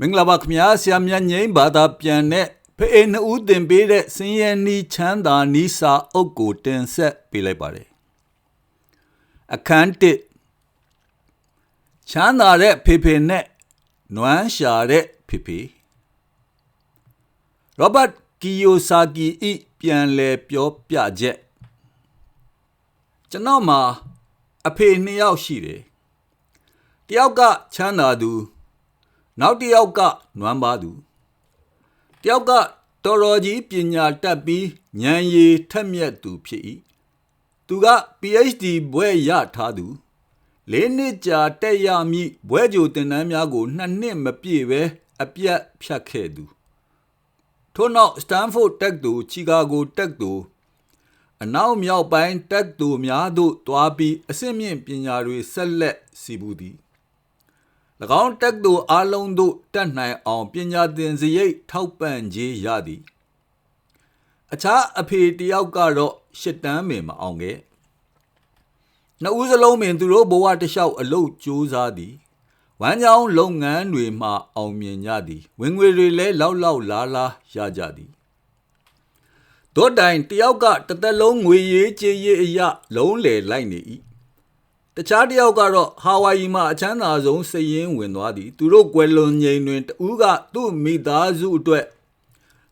မင်္ဂလာပါခင်ဗျာဆရာမြတ်ငိမ့်ဘာသာပြန်တဲ့ဖေအေနှစ်ဦးတင်ပေးတဲ့စင်ရနီချမ်းသာနီးစာအုပ်ကိုတင်ဆက်ပေးလိုက်ပါတယ်အခန်းတစ်ချမ်းသာတဲ့ဖေဖေနဲ့နွမ်းရှာတဲ့ဖေဖေရောဘတ်ကီယိုဆာကီဤပြန်လဲပြောပြချက်ကျွန်တော်မှာအဖေနှစ်ယောက်ရှိတယ်တယောက်ကချမ်းသာသူ နောက်တစ်ယောက်ကနွမ်းပါသူတယောက်ကတော်တော်ကြီးပညာတတ်ပြီးဉာဏ်ရည်ထက်မြက်သူဖြစ်၏သူက PhD ဘွဲ့ရထားသူလေးနှစ်ကြာတက်ရမည့်ဘွဲ့ကြိုတင်နန်းများကိုနှစ်နှစ်မပြည့်ပဲအပြတ်ဖြတ်ခဲ့သူထို့နောက်စတန်ဖို့တက္ကသိုလ်ချီကာဂိုတက္ကသိုလ်အနောက်မြောက်ပိုင်းတက္ကသိုလ်များသို့တွားပြီးအဆင့်မြင့်ပညာတွေဆက်လက်စီးပူးသည်၎ င်းတက်သို့အားလုံးတို့တက်နိုင်အောင်ပညာသင်စရိတ်ထောက်ပံ့ခြင်းရသည်အခြားအဖေတယောက်ကတော့ရှစ်တန်းပင်မအောင်ခဲ့နှစ်ဦးစလုံးပင်သူတို့ဘဝတစ်လျှောက်အလုပ်ကြိုးစားသည်ဝမ်းကြောင်းလုပ်ငန်းတွေမှအောင်မြင်ကြသည်ဝင်ငွေတွေလည်းလောက်လောက်လားလားရကြသည်တို့တိုင်တယောက်ကတစ်သက်လုံးငွေရေးကြေးရေးအရာလုံးလေလိုက်နေ၏ တခြားတစ်ယောက်ကတော့ဟာဝိုင်ယီမှာအချမ်းသာဆုံးစည်ရင်းဝင်သွားသည်သူတို့ကွယ်လွန်ငိန်တွင်တူးကသူ့မိသားစုအတွက်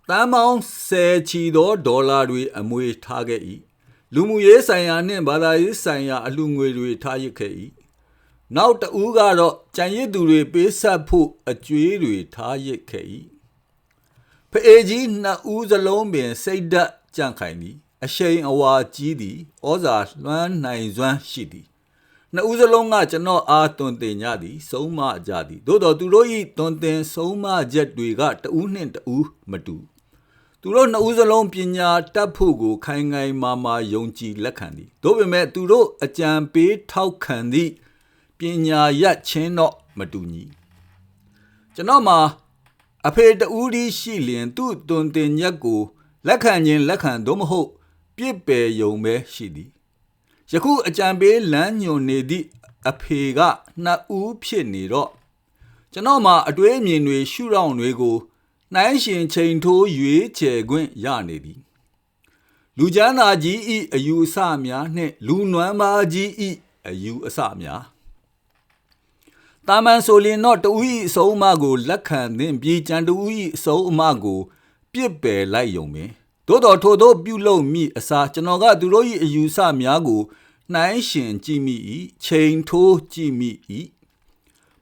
တန်ပေါင်း10ချီသောဒေါ်လာတွေအမွေထားခဲ့၏လူမှုရေးဆိုင်ရာနှင့်ဘာသာရေးဆိုင်ရာအလှငွေတွေထားရခဲ့၏နောက်တူးကတော့ကြံရစ်သူတွေပေးဆက်ဖို့အကျွေးတွေထားရခဲ့၏ဖအေကြီးနှစ်ဦးစလုံးပင်စိတ်ဓာတ်ကြန့်ခိုင်သည်အရှိန်အဝါကြီးသည်ဩဇာလွှမ်းနိုင်စွမ်းရှိသည် နှစ်ဦးစလုံးကကျွန်တော်အားတွင်တင်ကြသည်ဆုံးမကြသည်သို့တော်သူတို့၏တွင်တင်ဆုံးမချက်တွေကတဦးနှင့်တဦးမတူသူတို့နှစ်ဦးစလုံးပညာတတ်ဖို့ကိုခိုင်ခိုင်မာမာယုံကြည်လက်ခံသည်သို့ပေမဲ့သူတို့အကြံပေးထောက်ခံသည့်ပညာရချင်းတော့မတူညီကျွန်တော်မှာအဖေတူဒီရှိလျင်သူ့တွင်တင်ရက်ကိုလက်ခံခြင်းလက်ခံသို့မဟုတ်ပြစ်ပယ်ယုံပဲရှိသည် ယခုအကြံပေးလမ်းညွန်နေသည့်အဖေကနှစ်ဦးဖြစ်နေတော့ကျွန်တော်မှာအတွေးအမြင်တွေရှုထောင့်တွေကိုနှိုင်းရှင်ချိန်ထိုးရွေးချယ်ခွင့်ရနေသည်လူချမ်းသာကြီးဤအယူအဆများနှင့်လူနွမ်းပါကြီးဤအယူအဆများတာမန်ဆိုလင်တော့တူဤအစုံအမကိုလက်ခံသင်ပြီးကြံတူဤအစုံအမကိုပြစ်ပယ်လိုက်ယုံပင်သို့တော်ထို့သောပြုလုပ်မိအစားကျွန်တော်ကသူတို့၏အယူဆများကို နှိုင်းရှင်ကြည့်မိ၏ချိန်ထိုးကြည့်မိ၏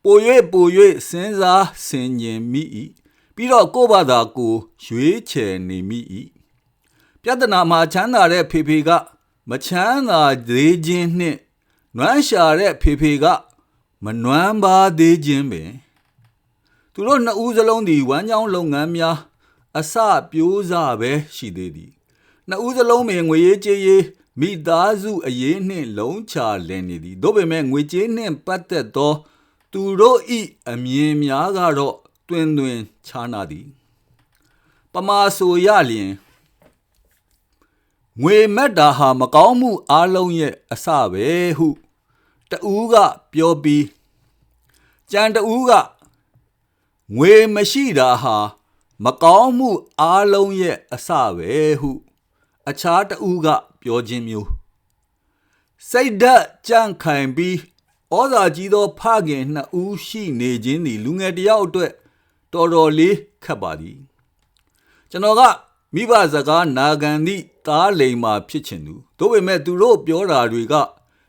ပို၍ပို၍စဉ်းစားဆင်ခြင်မိ၏ပြီးတော့ကိုယ့်ဘာသာကိုရွေးချယ်နေမိ၏ပြဿနာမှာချမ်းသာတဲ့ဖေဖေက မချမ်းသာသေးခြင်းနှင့်နွမ်းရှာတဲ့ဖေဖေက မနွမ်းပါသေးခြင်းပင်သူတို့နှစ်ဦးစလုံးသည်ဝမ်းကြောင်းလုပ်ငန်းများအစပြိုးစားပဲရှိသေးသည်နှစ်ဦးစလုံးပင်ငွေရေးကြေးရေး မိသားစုအရေးနှင့်လုံးချလည်နေသည်တို့ပေမဲ့ငွေကြေးနှင့်ပတ်သက်သော သူတို့ဤအမြင်များကတော့တွင်တွင်ခြားနာသည် ပမာဆိုရလျင်ငွေမက်တာဟာမကောင်းမှုအလုံးရဲ့အစပဲဟုတူးကပြောပြီးကြံတူးကငွေမရှိတာဟာမကောင်းမှုအားလုံးရဲ့အစပဲဟု အခြားတဦးက ပြောခြင်းမျိုးစိတ်ဓာတ်ကြန့်ခိုင်ပြီးဩဇာကြီးသောဖခင်နှစ်ဦးရှိနေခြင်းသည်လူငယ်တယောက်အတွက်တော်တော်လေးခက်ပါသည်ကျွန်တော်ကမိဘစကားနာခံသည့်သားလိမ်မာဖြစ်ချင်သူတို့ပေမဲ့သူတို့ပြောတာတွေက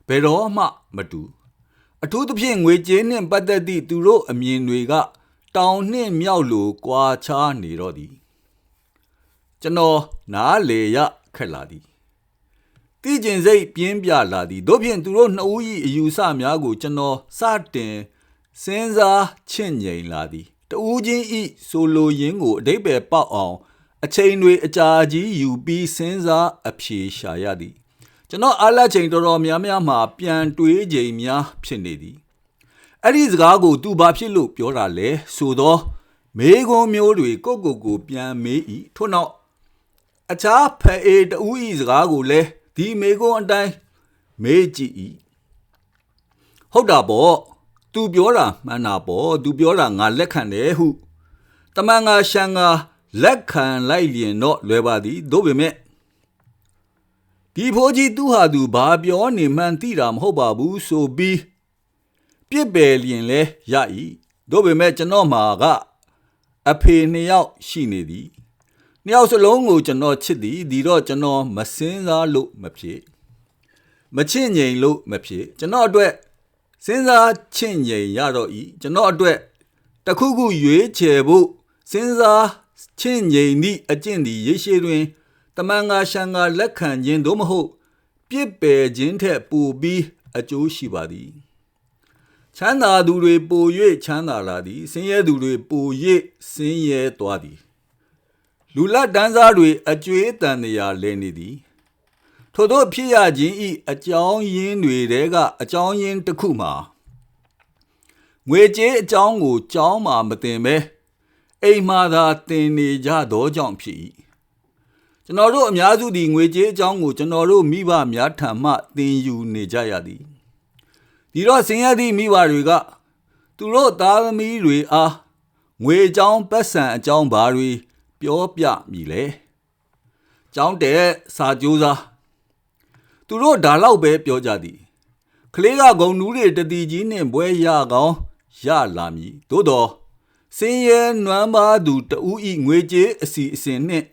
ဘယ်တော့မှမတူအထူးသဖြင့်ငွေကြေးနှင့်ပတ်သက်သည့်သူတို့အမြင်တွေက တောင်နှင့်မြောက်လိုကွာခြားနေတော့သည်ကျွန်တော်နားလေရခက်လာသည် တိကျင်စိတ်ပြင်းပြလာသည်တို့ဖြင့်သူတို့နှစ်ဦး၏အယူဆများကိုကျွန်တော်စတင်စဉ်းစားချင့်ငြိမ်လာသည်တဦးချင်းဤဆိုလိုရင်းကိုအတိတ်ပဲပေါက်အောင်အချိန်တွေအကြာကြီးယူပြီးစဉ်းစားအဖြေရှာရသည်ကျွန်တော်အားလက်ချိန်တော်တော်များများမှာပြန်တွေးချိန်များဖြစ်နေသည်အဲ့ဒီစကားကိုသူဘာဖြစ်လို့ပြောတာလဲဆိုတော့မေကွန်မျိုးတွေကိုကိုကိုပြန်မေးဤထို့နောက်အခြားဖအေတူဤစကားကိုလည်း ဒီမေကွန်အတိုင်းမေးကြည့်ဤဟုတ်တာပေါ့သူပြောတာမှန်တာပေါ့သူပြောတာငါလက်ခံတယ်ဟုတမန်ငါရှန်ငါလက်ခံလိုက်လျင်တော့လွယ်ပါသည်သို့ပေမဲ့ဒီဖိုးကြီးသူဟာသူဘာပြောနေမှန်းသိတာမဟုတ်ပါဘူးဆိုပြီးပြစ်ပယ်လျင်လဲရ၏သို့ပေမဲ့ကျွန်တော်မှာကအဖေနှစ်ယောက်ရှိနေသည် နှစ်ယောက်စလုံးကိုကျွန်တော်ချစ်သည်ဒီတော့ကျွန်တော်မစင်းစားလို့မဖြစ်မချင့်ငိမ်လို့မဖြစ်ကျွန်တော်အတွက်စဉ်းစားချင့်ငိမ်ရတော့ဤကျွန်တော်အတွက်တခုခုရွေးချယ်ဖို့စဉ်းစားချင့်ငိမ်သည့်အကျင့်သည်ရေရှည်တွင်တမန်ငါရှန်ငါလက်ခံခြင်းသို့မဟုတ်ပြစ်ပယ်ခြင်းထက်ပိုပြီးအကျိုးရှိပါသည်ချမ်းသာသူတွေပို၍ချမ်းသာလာသည်ဆင်းရဲသူတွေပို၍ဆင်းရဲသွားသည် လူလတ်တန်းစားတွေအကျွေးတန်တရားလဲနေသည်ထို့သောဖြစ်ရခြင်းဤအကြောင်းရင်းတွေတဲကအကြောင်းရင်းတစ်ခုမှာငွေကြေးအကြောင်းကိုကြောင်းမှာမတင်ပဲအိမ်မှာသာတင်နေကြသောကြောင့်ဖြစ်၏ကျွန်တော်တို့အများစုဒီငွေကြေးအကြောင်းကိုကျွန်တော်တို့မိဘများထံမှသင်ယူနေကြရသည်ဒီတော့ဆင်းရဲသည့်မိဘတွေကသူတို့သားသမီးတွေအားငွေအကြောင်းပတ်စံအကြောင်းဘာတွေ ပြောပြမိလဲကျောင်းတဲ့စာကြိုးစားသူတို့ဒါလောက်ပဲပြောကြသည်ကလေးကဂုံနူးတွေတတိကြီးနှင့်ဘွဲရကောင်းရလာမည်သို့တော့စင်းရဲနွမ်းပါသူတူဤငွေကြေးအစီအစဉ်နှင့်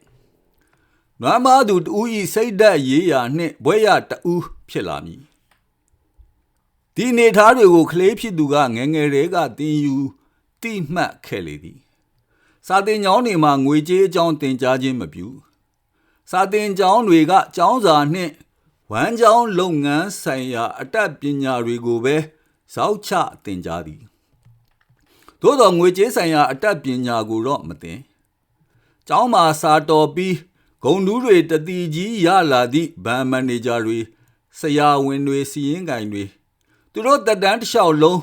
နွမ်းပါသူတူဤစိတ်ဓာတ်ရေးရာနှင့်ဘွဲရတူဖြစ်လာမည်ဒီနေသားတွေကိုကလေးဖြစ်သူကငငယ်တွေကတင်ယူတိမှတ်ခဲ့လေသည် စာတင်ကျောင်းတွေမှာငွေကြေးအကြောင်းတင်ကြားခြင်းမပြုစာတင်ကျောင်းတွေကကျောင်းစာနှင့်ဝမ်းကြောင်းလုပ်ငန်းဆိုင်ရာ အတတ်ပညာတွေကိုပဲဇောက်ချသင်ကြားသည်သို့တော်ငွေကြေးဆိုင်ရာ အတတ်ပညာကိုတော့မသင်ကျောင်းမှာစာတော်ပြီးဂုံတူးတွေတတိကြီးရလာသည့်ဘဏ်မန်နေဂျာတွေဆရာဝန်တွေစီရင်ကင်တွေသူတို့တက်တန်းတစ်လျှောက်လုံး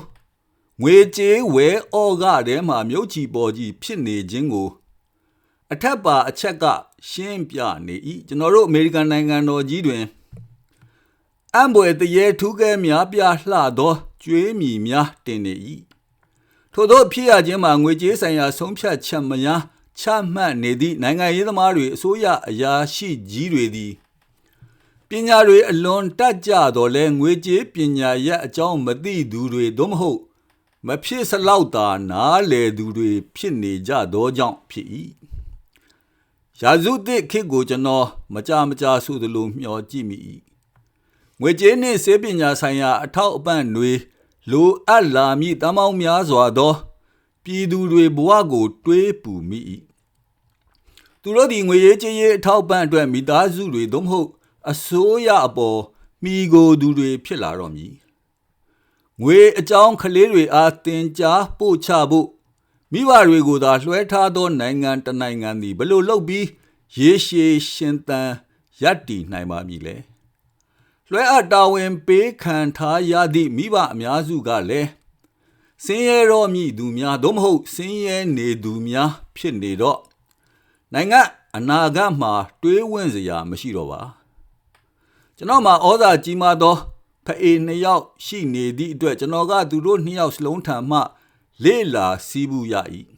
ငွေကြေးဝဲအော်ကထဲမှာမြုပ်ချီပေါ်ကြီးဖြစ်နေခြင်းကိုအထက်ပါအချက်ကရှင်းပြနေ၏ကျွန်တော်တို့အမေရိကန်နိုင်ငံတော်ကြီးတွင်အံပွေတရေထူးကဲများပြလှသောကျွေးမြီများတင်နေ၏ထို့သောဖြစ်ရခြင်းမှာငွေကြေးဆိုင်ရာဆုံးဖြတ်ချက်များချမှတ်နေသည့်နိုင်ငံရေးသမားတွေအစိုးရအရာရှိကြီးတွေသည်ပညာတွေအလွန်တက်ကြတော့လဲငွေကြေးပညာရဲ့အကြောင်းမသိသူတွေသို့မဟုတ် မဖြစ်စလောက်သာနားလေသူတွေဖြစ်နေကြသောကြောင့်ဖြစ်၏ရာဇုသစ်ခေတ်ကိုကျွန်တော်မကြမကြဆိုသလိုမျှော်ကြည့်မိ၏ငွေကြေးနှင့်စေပညာဆိုင်ရာအထောက်အပံ့တွေလိုအပ်လာမည့်တမောင်းများစွာသောပြည်သူတွေဘဝကို တွေးပူမိ၏သူတို့သည်ငွေရေးကြေးရေးအထောက်ပံ့အတွက်မိသားစုတွေသို့မဟုတ် အစိုးရအပေါ်မိကိုသူတွေဖြစ်လာတော့မည် ငွေအကြောင်းကလေးတွေအားတင်ကြားပို့ချဖို့မိဘတွေကိုသာလွှဲထားသောနိုင်ငံတနိုင်ငံသည်ဘလို့လုပ်ပြီးရေရှည်ရှင်သန်ရပ်တည်နိုင်ပါမည်လဲလွှဲအပ်တာဝန်ပေးခံထားရသည့်မိဘအများစုကလည်းစင်းရဲတော်မြည်သူများသို့မဟုတ်စင်းရဲနေသူများဖြစ်နေတော့နိုင်ငံအနာဂတ်မှာတွေးဝင့်စရာမရှိတော့ပါကျွန်တော်မှာဩဇာကြီးမားသော ဖအေနှစ်ယောက်ရှိနေသည့်အတွက်ကျွန်တော်ကသူတို့နှစ်ယောက်စလုံးထံမှ လေ့လာစီးပူးရ၏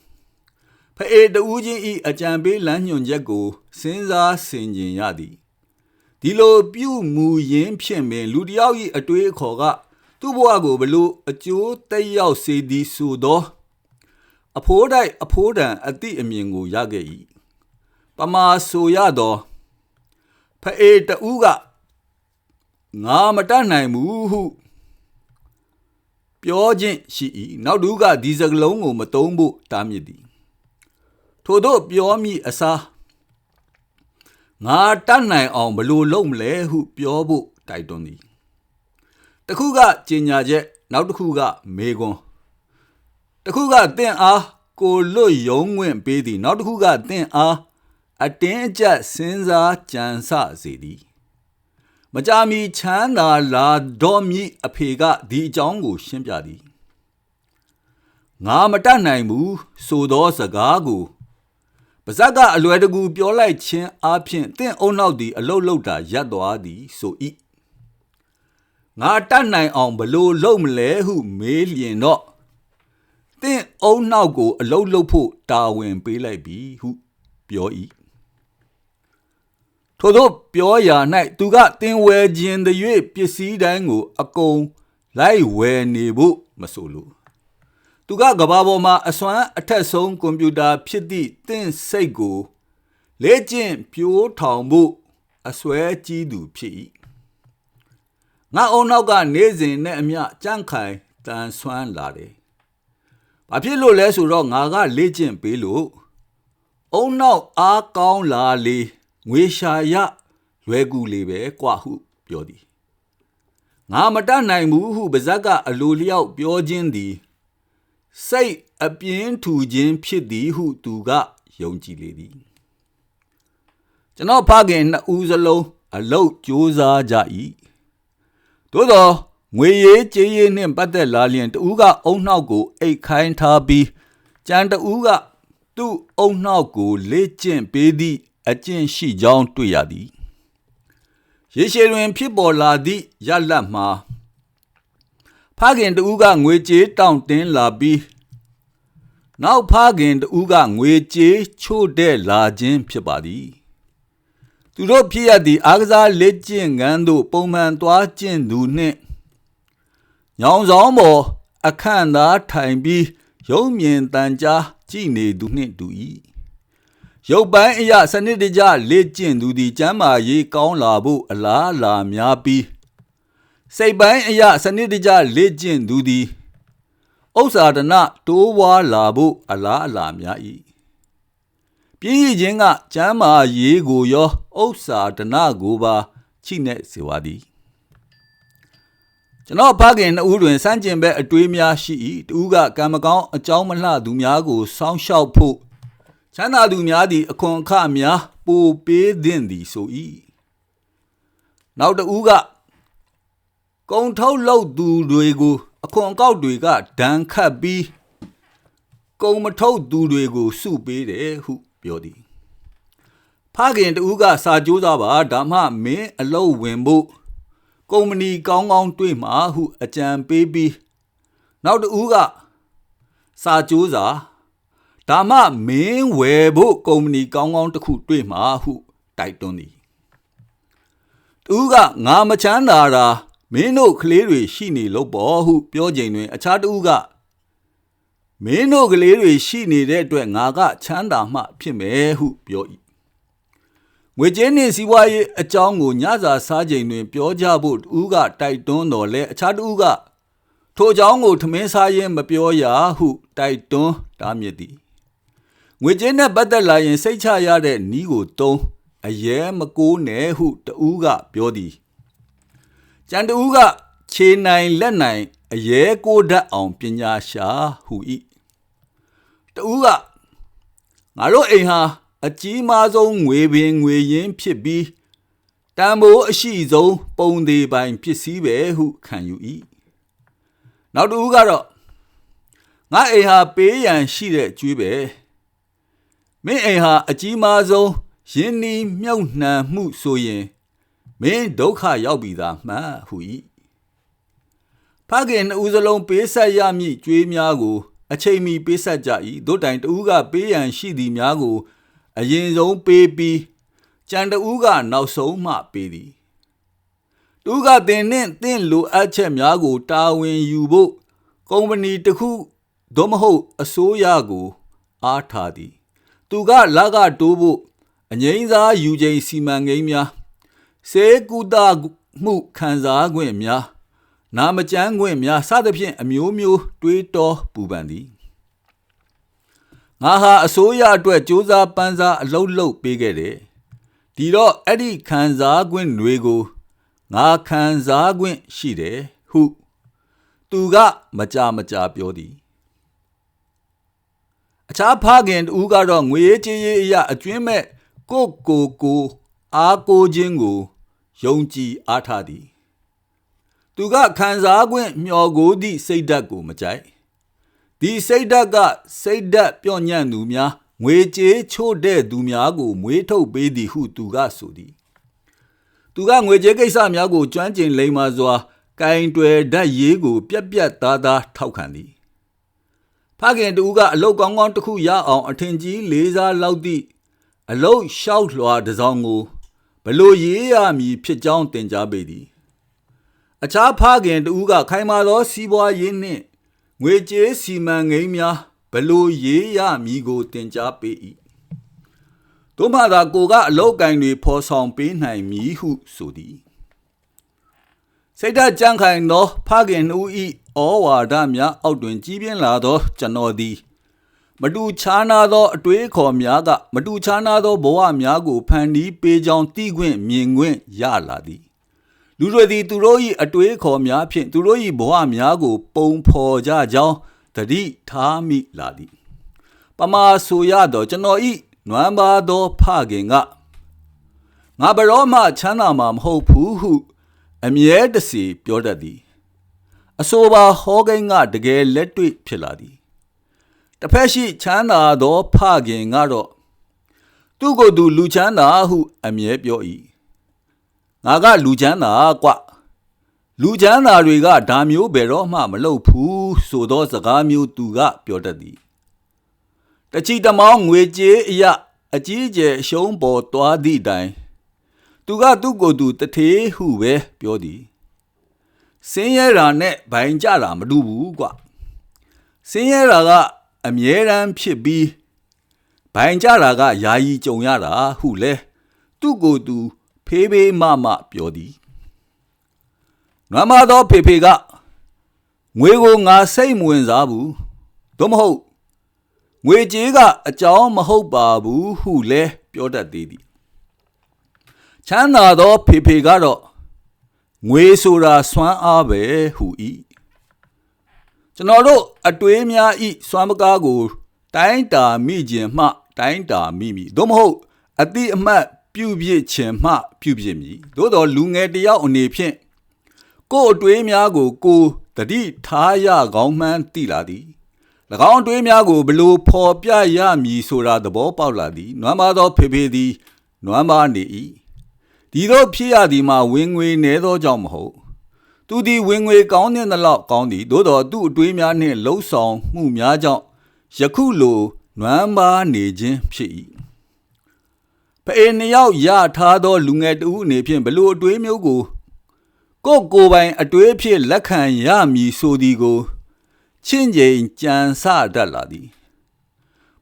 ဖအေတူးချင်းဤအကြံပေးလမ်းညွှန်ချက်ကိုစဉ်းစားဆင်ခြင်ရသည်ဒီလိုပြုမူရင်းဖြင့်ပင်လူတယောက်၏အတွေးအခေါ်က သူ့ဘဝကိုဘလို့အကျိုးတက်ရောက်စေသည်ဆိုသောအဖိုးတိုက်အဖိုးတန်အသည့်အမြင်ကိုရခဲ့၏ပမာဆိုရသောဖအေတူးက ငါမတတ်နိုင်ဘူးဟုပြောခြင်းရှိ၏နောက်သူကဒီစကလုံးကိုမတုံးဖို့တားမြစ်သည်ထို့သောပြောမိအစားငါတတ်နိုင်အောင်ဘလို့လုပ်မလဲဟုပြောဖို့တိုက်တွန်းသည်တစ်ခုကကြင်ညာချက်နောက်တစ်ခုကမေကွန်းတစ်ခုကတင့်အားကိုလွတ်ယုံငွင့်ပေးသည် နောက်တစ်ခုကတင့်အားအတင်းအကျပ်စဉ်းစားကြံစစေသည် မကြမီချမ်းသာလာတော်မြည်အဖေကဒီအကြောင်းကို ရှင်းပြသည်ငါမတတ်နိုင်ဘူးဆိုသောစကားကိုပါဇက်ကအလွယ်တကူပြောလိုက်ခြင်းအပြင်တင့်အုံနောက်သည်အလုတ်လုတ်တာရပ်သွားသည်ဆို၏ငါတတ်နိုင်အောင်ဘလို့လုပ်မလဲဟုမေးလျင်တော့တင့်အုံနောက်ကိုအလုတ်လုတ်ဖို့တာဝန်ပေးလိုက်ပြီဟုပြော၏ ထို့သောပြောရာ၌သူကတင်ဝဲခြင်းသည်၍ပစ္စည်းတိုင်းကို အကုန်လိုက်ဝယ်နေဖို့မဆိုလိုသူကကဘာပေါ်မှာအစွမ်းအထက်ဆုံးကွန်ပျူတာဖြစ်သည့်တင့်စိတ်ကိုလေ့ကျင့်ပြိုးထောင်ဖို့အစွဲကြီးသူဖြစ်၏ငါအုံနောက်ကနေစဉ်နဲ့အမျှကြန့်ခိုင်တန်ဆွမ်းလာတယ်။ဘာဖြစ်လို့လဲဆိုတော့ငါကလေ့ကျင့်ပေးလို့အုံနောက်အားကောင်းလာလေ ငွေရှာရလွယ်ကူလေပဲกว่าဟုပြောသည်။ငါမတတ်နိုင်ဘူးဟုပါဇက်ကအလိုလျောက်ပြောခြင်းသည်စိတ်အပြင်းထူခြင်းဖြစ်သည်ဟုသူကယုံကြည်လေသည်။ကျွန်တော်ဖခင်နှစ်ဦးစလုံးအလုတ်ကြိုးစားကြ၏သို့သောငွေရေးကြေးရေးနှင့်ပတ်သက်လာလျင်တူးကအုံနှောက်ကိုအိတ်ခိုင်းထားပြီးကြံတူးကသူ့အုံနှောက်ကိုလေ့ကျင့်ပေးသည့် အကျင့်ရှိကြောင်းတွေ့ရသည်ရေရှည်တွင် ဖြစ်ပေါ်လာသည့်ရလတ်မှာဖခင်တူးကငွေကြေးတောင့်တင်းလာပြီးနောက်ဖခင်တူးကငွေကြေးချို့တဲ့လာခြင်းဖြစ်ပါသည်သူတို့ဖြစ်ရသည့်အားကစားလက်ကျင့်ငန်းတို့ပုံမှန်သွားကျင့်သူနှင့်ညောင်ဆောင်ပေါ်အခန့်သားထိုင်ပြီးရုံမြင်တန်ကြားကြည်နေသူနှင့်တူ၏ ရုပ်ပိုင်းအရာစနစ်တကျလက်ကျင့်သူသည်ကျမ်းမာရေးကောင်းလာဖို့အလားအလာများပြီးစိတ်ပိုင်းအရာစနစ်တကျလက်ကျင့်သူသည်ဥစ္စာဒနာတိုးဝါလာဖို့အလားအလာများ၏ပြည့်ရခြင်းကကျမ်းမာရေးကိုရောဥစ္စာဒနာကိုပါချိနဲ့စေဝါသည်ကျွန်တော်ဖခင်နှစ်ဦးတွင်စမ်းကျင်ဘက်အတွေးများရှိ၏တူကကံမကောင်းအကြောင်းမလှသူများကိုစောင်းရှောက်ဖို့ ချမ်းသာသူများသည်အခွန်အခများပိုပေးသင့်သည်ဆို၏နောက်တူကကုံထုတ်လုပ်သူတွေကိုအခွန်အကောက်တွေကဒဏ်ခတ်ပြီးကုံမထုတ်သူတွေကိုစုပေးတယ်ဟုပြောသည်ဖခင်တူကစာကြိုးစားပါဒါမှမင်းအလုပ်ဝင်ဖို့ကုမ္ပဏီကောင်းကောင်းတွေ့မှာဟုအကြံပေးပြီးနောက်တူကစာကြိုးစား ဒါမှမင်းဝယ်ဖို့ကုမ္ပဏီကောင်းကောင်းတစ်ခုတွေ့မှာဟုတိုက်တွန်းသည်တူကငါမချမ်းသာတာမင်းတို့ကလေးတွေရှိနေလို့ပေါ့ဟုပြောချိန်တွင် အခြားတူကမင်းတို့ကလေးတွေရှိနေတဲ့အတွက်ငါကချမ်းသာမှဖြစ်မယ်ဟုပြော၏ငွေကြေးနှင့်စီးပွားရေးအကြောင်းကိုညစာစားချိန်တွင် ပြောကြဖို့တူကတိုက်တွန်းတော်လဲအခြားတူကထိုအကြောင်းကိုထမင်းစားရင်မပြောရဟုတိုက်တွန်းတားမြစ်သည် ငွေကြေးနဲ့ပတ်သက်လာရင်စိတ်ချရတဲ့နီးကိုတုံးအယဲမကိုးနဲ့ဟုတူကပြောသည်ကျန်တူကခြေနိုင်လက်နိုင်အယဲကိုတတ်အောင်ပညာရှာဟူ၏တူကငါတို့အိမ်ဟာအကြီးမားဆုံးငွေပင်ငွေရင်းဖြစ်ပြီးတန်ဖိုးအရှိဆုံးပုံသေးပိုင်ပစ္စည်းပဲဟုခံယူ၏နောက်တူကတော့ငါအိမ်ဟာပေးရန်ရှိတဲ့ကျွေးပဲ မင်းအိမ်ဟာအကြီးမားဆုံးယင်းနီးမြုပ်နှံမှုဆိုရင်မင်းဒုက္ခရောက်ပြီသာမှန်ဟူ၏ဖခင်နှစ်ဦးစလုံးပေးဆက်ရမည့်ကြွေးများကို အချိန်မီပေးဆက်ကြ၏တို့တိုင်တူးကပေးရန်ရှိသည်များကို အရင်ဆုံးပေးပြီးကြံတူးကနောက်ဆုံးမှပေးသည်တူးကတင်နှင့်တင့်လိုအပ်ချက်များကို တာဝန်ယူဖို့ကုမ္ပဏီတစ်ခုသို့မဟုတ်အစိုးရကို အားထားသည် သူကလကတိုးဖို့အငိမ့်စားယူချိန်စီမံကိန်းများစေကူတာမှုခံစား권များနာမကျန်း권များစသဖြင့်အမျိုးမျိုးတွေးတောပူပန်သည်ငါဟာအစိုးရအတွက်စူးစမ်းပန်းစားအလုပ်လုပ်ပေးခဲ့တယ်ဒီတော့အဲ့ဒီခံစား권တွေကိုငါခံစား권ရှိတယ်ဟုသူကမကြမကြပြောသည် အခြားဖခင်တူကတော့ငွေရေးကြေးရေးအရာအကျွင်းမဲ့ကိုကိုကိုအားကိုခြင်းကိုယုံကြည်အားထားသည် သူကခံစား권မျော်ကိုသည့်စိတ်ဓာတ်ကိုမကြိုက်ဒီစိတ်ဓာတ်ကစိတ်ဓာတ်ပြော့ညံ့သူများငွေကြေးချို့တဲ့သူများကိုမွေးထုတ်ပေးသည်ဟုသူကဆိုသည်သူကငွေကြေးကိစ္စများကိုကျွမ်းကျင်လိမ္မာစွာကင်တွယ်ဓာတ်ရေးကို ပြက်ပြက်သားသားထောက်ခံသည် ဖဖခင်တူကအလုတ်ကောင်းကောင်းတစ်ခုရအောင်အထင်ကြီးလေးစားလောက်သည့်အလုတ်လျှောက်လွှာတစ်စောင်းကိုဘလို့ရေးရမည်ဖြစ်ကြောင်းတင် जा ပေသည်အခြားဖခင်တူကခိုင်မာသောစီးပွားရေးနှင့်ငွေကြေးစီမံကိန်းများဘလို့ရေးရမည်ကိုတင် जा ပေ၏တို့မှသာကိုကအလောက်ကင်တွေဖော်ဆောင်ပေးနိုင်မည်ဟုဆိုသည်စိတ်ဓာတ်ကြံ့ခိုင်သောဖခင်နှူဤ ဩဝါဒများအောက်တွင် ကြီးပြင်းလာသော ကျွန်တော်သည် မတူခြားနာသော အတွေးခေါ်များက မတူခြားနာသောဘဝများကိုဖန်တီးပေးကြောင်းသိခွင့်မြင်ခွင့်ရလာသည်လူတွေသည်သူတို့၏အတွေးခေါ်များဖြင့်သူတို့၏ဘဝများကို ပုံဖော်ကြကြောင်းတတိထားမိလာသည်ပမာဆိုရသောကျွန်တော်၏နွမ်းပါသောဖခင်ကငါဘရောမှချမ်းသာမှာမဟုတ်ဘူးဟု အမြဲတစေပြောတတ်သည် အဆိုပါဟောကိန်းကတကယ်လက်တွေ့ဖြစ်လာသည်တစ်ဖက်ရှိချမ်းသာသောဖခင်ကတော့သူ့ကိုယ်သူလူချမ်းသာဟုအမြဲပြော၏ငါကလူချမ်းသာကွလူချမ်းသာတွေကဒါမျိုးဘယ်တော့မှမလုပ်ဘူးဆိုသောစကားမျိုးသူကပြောတတ်သည်တချီတမောင်းငွေကြေးအရာအကြီးအကျယ်ရှုံးပေါ်သွားသည့်တိုင် သူကသူ့ကိုယ်သူတထေးဟုပဲပြောသည် စင်းရဲတာနဲ့ဗိုင်ကြတာမတူဘူးကွစင်းရဲတာကအမြဲတမ်းဖြစ်ပြီးဗိုင်ကြတာကယာယီကြုံရတာဟုလဲသူ့ကိုယ်သူ ဖေးဖေးမမပြောသည်နွမ်းမသောဖေဖေကငွေကိုငါစိတ်မဝင်စားဘူးသို့မဟုတ်ငွေကြေးကအကြောင်းမဟုတ်ပါဘူးဟုလဲပြောတတ်သေးသည်ချမ်းသာသောဖေဖေကတော့ ငွေဆိုတာစွမ်းအားပဲဟူ၏ကျွန်တော်တို့အတွေးများဤစွမ်းမကားကို တိုင်းတာမိခြင်းမှ တိုင်းတာမိမိသို့မဟုတ်အတိအမှတ်ပြုပြစ်ခြင်းမှ ပြုပြစ်မည်သို့တော်လူငယ်တယောက်အနေဖြင့်ကိုယ်အတွေးများကို ကိုတတိထားရကောင်းမှန်းသိလာသည်၎င်းတွေးများကိုဘလို့ဖော်ပြရမည်ဆိုတာသဘောပေါက်လာသည်နွမ်းပါသောဖေဖေသည်နွမ်းပါနေ၏ ဒီတော့ဖြစ်ရသည်မှာဝင်ငွေနေသောကြောင့်မဟုတ်သူသည်ဝင်ငွေကောင်းတဲ့လောက်ကောင်းသည်သို့တော်သူ့အတွေးများနှင့်လှုပ်ဆောင်မှုများကြောင့်ယခုလိုနွမ်းပါနေခြင်းဖြစ်၏ဖအေနှစ်ယောက်ရထားသောလူငယ်တဦးအနေဖြင့်ဘလို့အတွေးမျိုးကိုကိုယ်ကိုယ်ပိုင်အတွေးဖြစ်လက်ခံရမည်ဆိုသည်ကိုချင့်ကြိမ်ကြံစတတ်လာသည်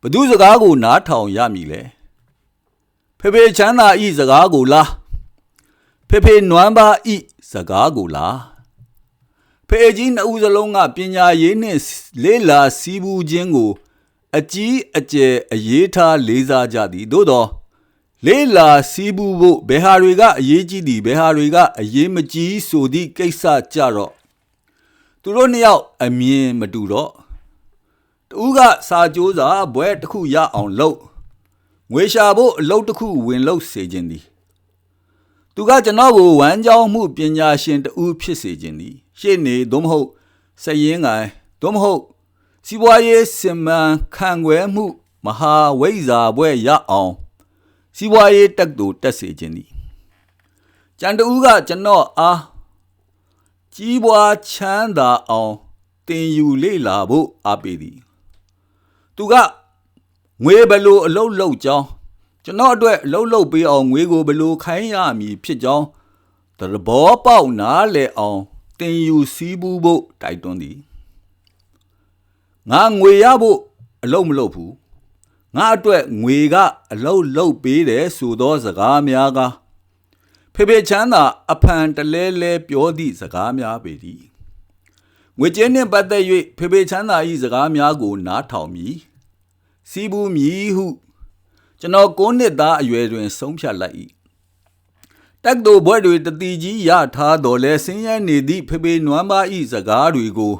ဘသူစကားကိုနားထောင်ရမည်လဲဖေဖေချမ်းသာဤစကားကိုလား ဖေဖေနွမ်းပါဤစကားကိုလားဖေကြီးနှစ်ဦးစလုံးကပညာရေးနှင့်လေးလာစီးပူးခြင်းကို အကြီးအကျယ်အရေးထားလေးစားကြသည်သို့သောလေးလာစီးပူးဖို့ဘယ်ဟာတွေကအရေးကြီးသည်ဘယ်ဟာတွေကအရေးမကြီးဆိုသည့်ကိစ္စကြတော့သူတို့နှစ်ယောက်အမြင်မတူတော့တူကစာကြိုးစာဘွဲတစ်ခုရအောင်လုပ်ငွေရှာဖို့အလုပ်တစ်ခုဝင်လုပ်စေခြင်းသည် သူကကျွန်တော်ကိုဝမ်းကြောင်းမှုပညာရှင်တူဖြစ်စေခြင်းသည်ရှေ့နေသို့မဟုတ်စရင်ကိုင်သို့မဟုတ်စီးပွားရေးစင်မံခံွယ်မှု မဟာဝိဇာဘွဲရအောင်စီးပွားရေးတက်သူတက်စေခြင်းသည်ကျန်တူကကျွန်တော်အားကြီးပွားချမ်းသာအောင်တင်ယူလေ့လာဖို့အားပေးသည် သူကငွေဘလို့အလုတ်လုတ်ကြောင်း ကျွန်တော်အတွက်အလုတ်လုတ်ပေးအောင်ငွေကိုဘလို့ခိုင်းရမည်ဖြစ်ကြောင်းသဘောပေါက်နားလေအောင်တင်ယူစည်းပူးဖို့တိုက်တွန်းသည်ငါငွေရဖို့အလုတ်မလုပ်ဘူးငါအတွက်ငွေကအလုတ်လုတ်ပေးတယ်ဆိုသောစကားများကားဖေဖေချမ်းသာအဖန်တလဲလဲပြောသည့်စကားများပေသည်ငွေကြေးနှင့်ပတ်သက်၍ဖေဖေချမ်းသာ၏စကားများကိုနားထောင်မည်စီးပူးမည်ဟု ကျွန်တော်၉နှစ်သားအရွယ်တွင် ဆုံးဖြတ်လိုက်၏တက်တိုဘွဲ့တွေတတိကြီးရထားတော်လဲဆင်းရဲနေသည့်ဖေဖေနွမ်းပါ၏စကားတွေကို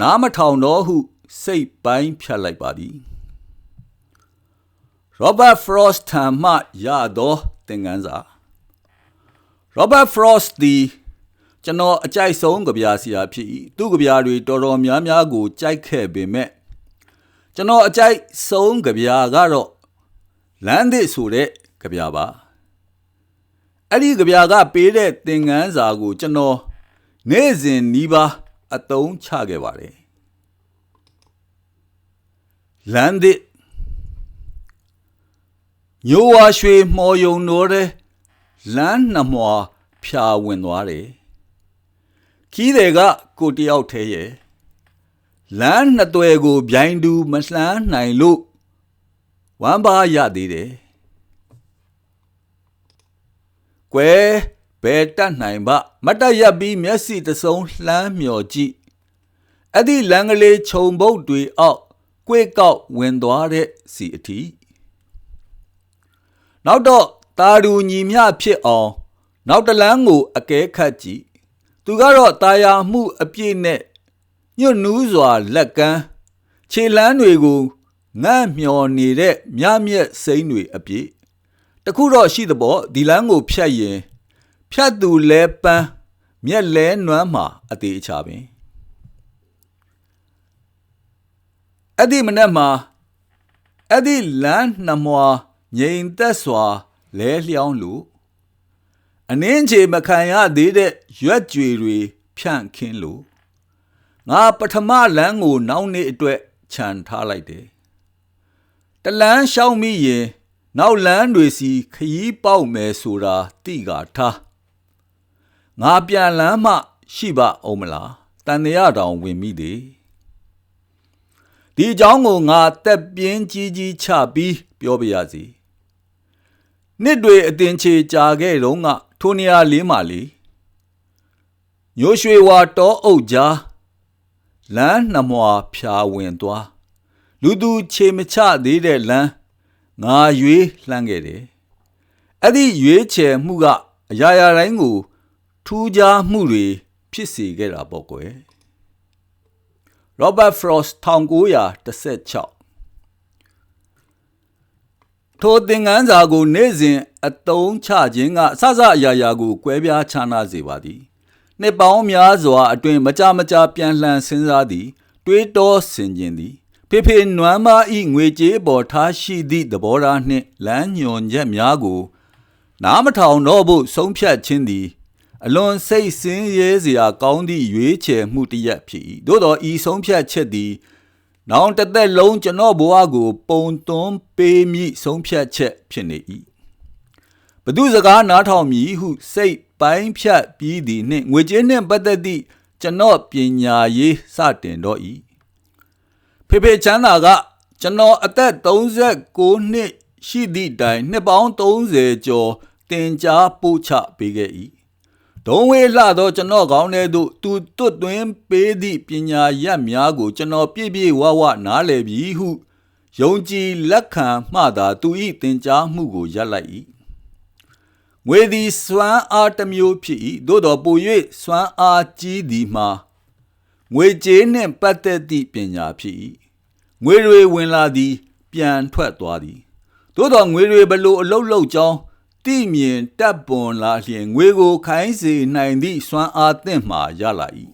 နားမထောင်တော့ဟု စိတ်ပိုင်းဖြတ်လိုက်ပါသည်ရောဘတ်ဖရော့စ်ထံမှရသောသင်ခန်းစာ Robert Frost သည်ကျွန်တော်အကြိုက်ဆုံးကြပြာဆရာဖြစ်၏သူကြပြာတွေတော်တော်များများကိုကြိုက်ခဲ့ပေမဲ့ကျွန်တော်အကြိုက်ဆုံးကြပြာကတော့ လမ်းသစ်ဆိုတဲ့ကြပြာပါအဲ့ဒီကြပြာကပေးတဲ့သင်ခန်းစာကိုကျွန်တော်နေ့စဉ်နီးပါးအသုံးချခဲ့ပါတယ်လမ်းသစ်ညိုဝါရွှေမော်ယုံတော်တဲ့လမ်းနှမွာဖြာဝင်သွားတယ်ခီးတယ်ကကိုတယောက်သေးရဲ့လမ်းနှစ်သွယ်ကိုဗျိုင်းတူမလှမ်းနိုင်လို့ ဝမ်းပါရသေးတယ်ကွယ်ဘယ်တတ်နိုင်ပါမတ်တရက်ပြီးမျက်စိတစုံလှမ်းမြော်ကြည့်အဲ့ဒီလမ်းကလေးခြုံပုတ်တွေအောက်ကွေ့ကောက်ဝင်သွားတဲ့စီအထိနောက်တော့တာရူညီမျှဖြစ်အောင်နောက်တလန်းကိုအကဲခတ်ကြည့်သူကတော့တာယာမှုအပြည့်နဲ့ညွတ်နူးစွာလက်ကမ်းခြေလန်းတွေကို ငန့်မျောနေတဲ့မြမျက်စိမ့်တွေအပြည့်တခုတော့ရှိသဘောဒီလန်းကိုဖြတ်ရင် ဖြတ်သူလဲပန်းမျက်လဲနွမ်းမှာအသေးအချပင်အဲ့ဒီမနက်မှာအဲ့ဒီလမ်းနှမွာငြိမ်သက်စွာလဲလျောင်းလို့အနည်းချေမခံရသေးတဲ့ရွက်ကြွေတွေဖြန့်ခင်းလို့ငါပထမလမ်းကို နောက်နေ့အတွက်ခြံထားလိုက်တယ် တလန်းရှောင်းမိရင်နောက်လမ်းတွေစီခရီးပေါက်မယ်ဆိုတာတိကာထားငါပြန်လမ်းမှ ရှိပါအောင်မလားတန်ရတောင်ဝင်မိသေးဒီအကြောင်းကိုငါတက်ပြင်းကြီးကြီးချပြီးပြောပြရစီနှစ်တွေအတင်ချေကြာခဲ့တော့ကထိုနေရာလေးမှလေညိုရွှေဝါတောအုပ်ကြားလမ်းနှမွာဖြာဝင်သွား လူသူခြေမချသေးတဲ့လမ်းငါရွေးလှမ်းခဲ့တယ်အဲ့ဒီရွေးချယ်မှုကအရာရာတိုင်းကို ထူးခြားမှုတွေဖြစ်စေခဲ့တာပေါ့ကွယ် Robert Frost 1916ထိုသင်္ကန်းစာကိုနေ့စဉ်အတုံးချခြင်းကအဆအဆအရာရာကိုကွဲပြားခြားနာစေပါသည်နှစ်ပေါင်းများစွာအတွင်မကြမကြပြန်လှန်စဉ်းစားသည် တွေးတောဆင်ခြင်သည် ဖေဖေနွမ်းမဤငွေကြေးပေါ်ထားရှိသည့်သဘောထားနှင့်လမ်းညွန်ချက်များကို နားမထောင်တော့ဖို့ဆုံးဖြတ်ခြင်းသည် အလွန်စိတ်ဆင်းရဲစရာကောင်းသည့်ရွေးချယ်မှုတစ်ရပ်ဖြစ်၏သို့သောဤဆုံးဖြတ်ချက်သည်နောင်တစ်သက်လုံးကျွန်တော်ဘဝကို ပုံသွန်းပေးမိဆုံးဖြတ်ချက်ဖြစ်နေ၏ဘသူစကားနားထောင်မည်ဟု စိတ်ပိုင်းဖြတ်ပြီးသည်နှင့်ငွေကြေးနှင့်ပတ်သက်သည့်ကျွန်တော်ပညာရေးစတင်တော့၏ ဖေဖေချမ်းသာကကျွန်တော်အသက်39နှစ်ရှိသည့်တိုင်နှစ်ပေါင်း30ကျော်တင် जा ပို့ချပေးခဲ့၏ဒုံဝေးလှသောကျွန်တော်ကောင်းတဲ့သို့သူတွတ်သွင်းပေးသည့်ပညာရပ်များကိုကျွန်တော်ပြည့်ပြည့်ဝဝနားလည်ပြီဟုယုံကြည်လက်ခံမှသာသူ၏သင်ကြားမှုကိုရပ်လိုက်၏ငွေသည်စွမ်းအားတစ်မျိုးဖြစ်၏သို့တော်ပို၍စွမ်းအားကြီးသည်မှာငွေကြေးနှင့်ပတ်သက်သည့်ပညာဖြစ်၏ ငွေတွေဝင်လာသည် ပြန်ထွက်သွားသည်သို့တော်ငွေတွေဘလို့အလုတ်လုတ်ကြောင်းတိမြင်တပ်ပွန်လာလျင်ငွေကိုခိုင်းစေနိုင်သည့်စွမ်းအားသင့်မှရလာ၏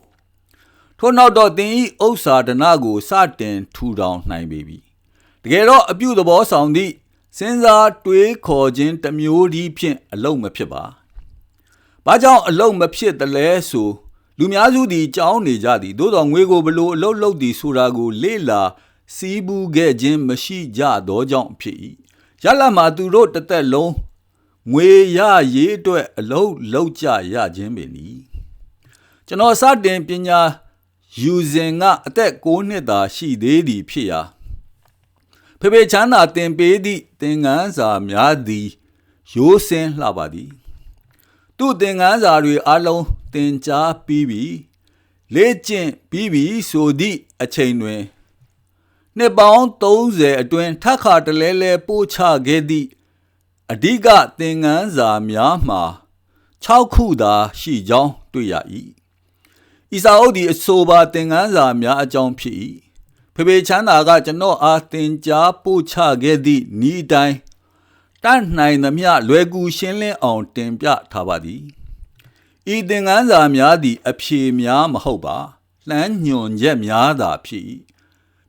ထို့နောက်တော့သင်၏ဥစ္စာဒနာကိုစတင်ထူထောင်နိုင်ပေပြီတကယ်တော့အပြုသဘောဆောင်သည့်စဉ်းစားတွေးခေါ်ခြင်းတစ်မျိုးဒီဖြင့်အလုံးမဖြစ်ပါ။ဘာကြောင့်အလုံးမဖြစ်တလဲဆိုလူများစုသည်ကြောင်းနေကြသည်သို့တော်ငွေကိုဘလို့အလုံးလုံးသည်ဆိုတာကိုလေ့လာ စီးပူးခဲ့ခြင်းမရှိကြသောကြောင့်ဖြစ်၏။ရလမှာသူတို့တစ်သက်လုံးငွေရရေးအတွက်အလုံးလုံးကြရခြင်းပင်နီကျွန်တော်စတင်ပညာယူစဉ်ကအသက်6နှစ်သာရှိသေးသည်ဖြစ်ရာဖေဖေချမ်းသာတင်ပေးသည့်သင်ငန်းစာများသည်ရိုးစင်းလှပါသည် သူ့သင်ငန်းစာတွေအလုံးသင်ကြားပြီးပြီလေ့ကျင့်ပြီးပြီဆိုသည့်အချိန်တွင် နှစ်ပေါင်း30အတွင်းထပ်ခါတလဲလဲပို့ချခဲ့သည့်အဓိကသင်ငန်းစာများမှာ6ခုသာရှိကြောင်းတွေ့ရ၏။ဤစာအုပ်သည်အဆိုပါသင်ငန်းစာများအကြောင်းဖြစ်၏။ဖေဖေချမ်းသာကကျွန်တော်အားသင်ကြားပို့ချခဲ့သည့်ဤတိုင်းတတ်နိုင်သမျှလွယ်ကူရှင်းလင်းအောင်တင်ပြထားပါသည်။ဤသင်ငန်းစာများသည် အဖြေများမဟုတ်ပါ။လှမ်းညွန်ချက်များသာဖြစ်၏။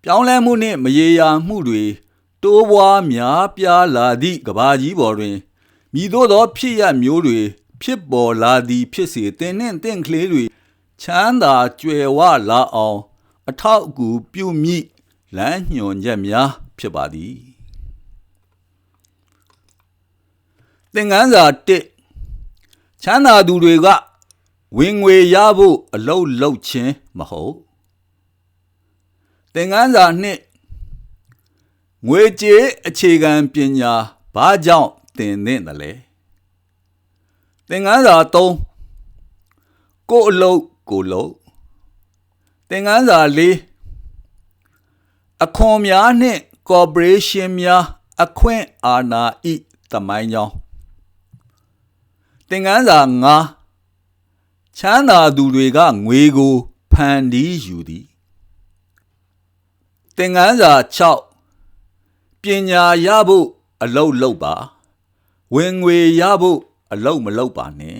ပြောင်းလဲမှုနှင့်မရေရာမှုတွေတိုးပွားများပြားလာသည့်ကဘာကြီးပေါ်တွင်မိတို့သောဖြစ်ရမျိုးတွေဖြစ်ပေါ်လာသည်ဖြစ်စေတင်နှင့်တင့်ကလေးတွေချမ်းသာကြွယ်ဝလာအောင် အထောက်အကူပြုမိလမ်းညွှန်ချက်များဖြစ်ပါသည်သင်ခန်းစာ1ချမ်းသာသူတွေကဝင်ငွေရဖို့အလုပ်လုပ်ခြင်းမဟုတ် သင်ခန်းစာ2ငွေကြေးအခြေခံပညာဘာကြောင့်သင်သင့်တယ်လဲသင်ခန်းစာ3ကိုယ်အလုပ်ကိုယ်လုပ်သင်ခန်းစာ4အခွန်များနှင့်ကော်ပိုရေးရှင်းများအခွင့်အာဏာဤတမိုင်းကြောင်းသင်ခန်းစာ9ချမ်းသာသူတွေကငွေကိုဖန်တီးယူသည် သင်ခန်းစာ6ပညာရဖို့အလုပ်လုပ်ပါဝင်ငွေရဖို့အလုပ်မလုပ်ပါနဲ့